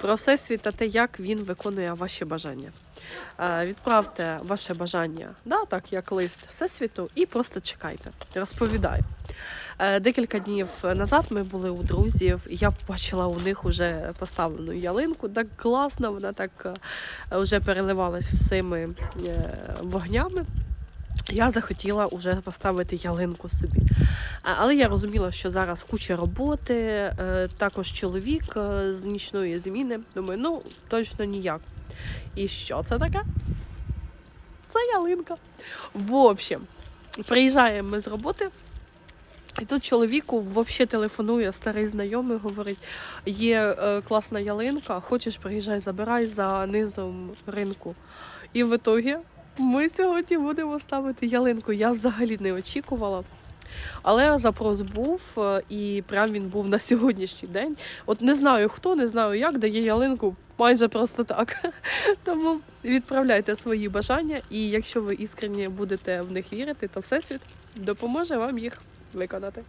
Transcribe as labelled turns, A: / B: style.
A: про всесвіт та те, як він виконує ваші бажання. Е, Відправте ваше бажання, да, так як лист всесвіту, і просто чекайте. Розповідаю. Е, Декілька днів назад ми були у друзів, і я побачила у них вже поставлену ялинку. Так класно, вона так е, вже переливалась всіми е, вогнями. Я захотіла вже поставити ялинку собі. Але я розуміла, що зараз куча роботи, е, також чоловік е, з нічної зміни. Думаю, ну точно ніяк. І що це таке? Це ялинка. В общем, приїжджаємо ми з роботи. І тут чоловіку взагалі телефонує старий знайомий, говорить: є е, класна ялинка, хочеш приїжджай, забирай за низом ринку. І в ітогі ми сьогодні будемо ставити ялинку. Я взагалі не очікувала. Але запрос був, е, і прям він був на сьогоднішній день. От не знаю хто, не знаю як, дає ялинку майже просто так. Тому відправляйте свої бажання, і якщо ви іскренні будете в них вірити, то всесвіт допоможе вам їх виконати.